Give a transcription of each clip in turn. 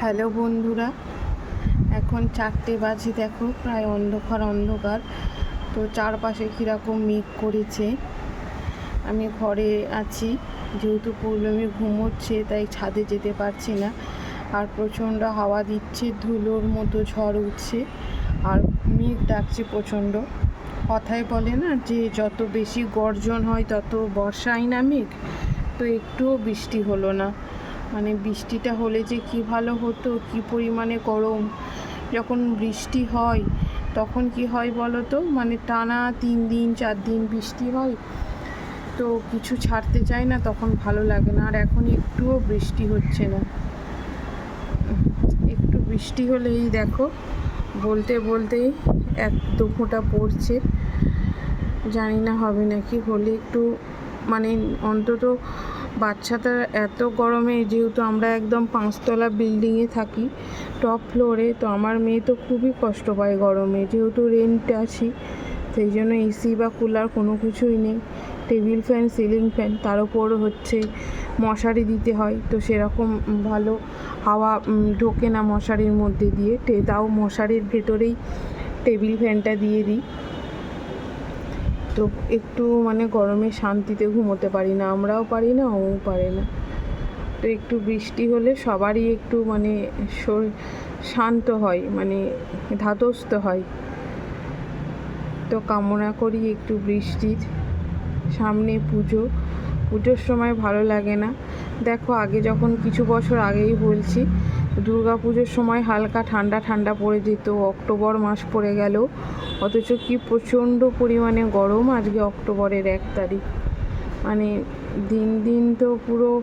Hello বন্ধুরা, এখন চারটে বাজে দেখো, প্রায় অন্ধকার অন্ধকার। তো চারপাশে কীরকম মেঘ করেছে। আমি ঘরে আছি, যেহেতু পৌলমি ঘুমোচ্ছে, তাই ছাদে যেতে পারছি না। আর প্রচণ্ড হাওয়া দিচ্ছে, ধুলোর মতো ঝড় উঠছে, আর মেঘ ডাকছে প্রচণ্ড। কথায় বলে না যে, যত বেশি গর্জন হয়, তত বর্ষায় না মেঘ, তো একটুও বৃষ্টি হলো না। মানে বৃষ্টিটা হলে যে কি ভালো হতো, কি পরিমাণে গরম। যখন বৃষ্টি হয়, তখন কি হয় বলো তো? মানে টানা তিন দিন, চার দিন বৃষ্টি হয়, তো কিছু ছাড়তে চাই না, তখন ভালো লাগে না। আর এখন একটুও বৃষ্টি হচ্ছে না। একটু বৃষ্টি হলেই দেখো, বলতে বলতেই এক দু ফোঁটা পড়ছে। জানি না হবে নাকি, হলে একটু মানে অন্তত বাচ্চাটা এত গরমে, যেহেতু আমরা একদম পাঁচতলা বিল্ডিংয়ে থাকি টপ ফ্লোরে তো আমার মেয়ে তো খুবই কষ্ট পায় গরমে। যেহেতু রেন্টে আছি, সেই জন্য এসি বা কুলার কোনো কিছুই নেই। টেবিল ফ্যান সিলিং ফ্যান তার উপর হচ্ছে মশারি দিতে হয়, তো সেরকম ভালো হাওয়া ঢোকে না মশারির মধ্যে দিয়ে। তাও মশারির ভেতরেই টেবিল ফ্যানটা দিয়ে দিই। তো একটু মানে গরমে শান্তিতে ঘুমোতে পারি না, আমরাও পারি না, ও পারে না। তো একটু বৃষ্টি হলে সবারই একটু মানে শরীর শান্ত হয় মানে ধাতস্থ হয়। তো কামনা করি একটু বৃষ্টির, সামনে পুজো। পুজোর সময় ভালো লাগে না। দেখো, আগে যখন কিছু বছর আগেই বলছি, দুর্গা পুজোর সময় হালকা ঠান্ডা ঠান্ডা পড়ে যেত, অক্টোবর মাস পড়ে গেল। অথচ কি প্রচণ্ড পরিমাণে গরম আজকে অক্টোবরের এক তারিখ। মানে দিন দিন তো পুরো,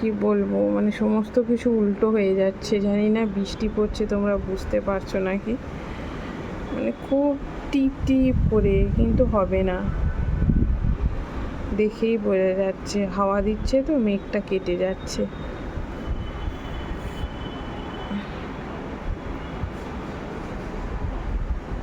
কি বলব মানে সমস্ত কিছু উল্টো হয়ে যাচ্ছে। জানি না, বৃষ্টি পড়ছে তোমরা বুঝতে পারছ নাকি? মানে খুব টিপ টিপ করে, কিন্তু হবে না। দেখেই বোঝা যাচ্ছে হাওয়া দিচ্ছে তো মেঘটা কেটে যাচ্ছে।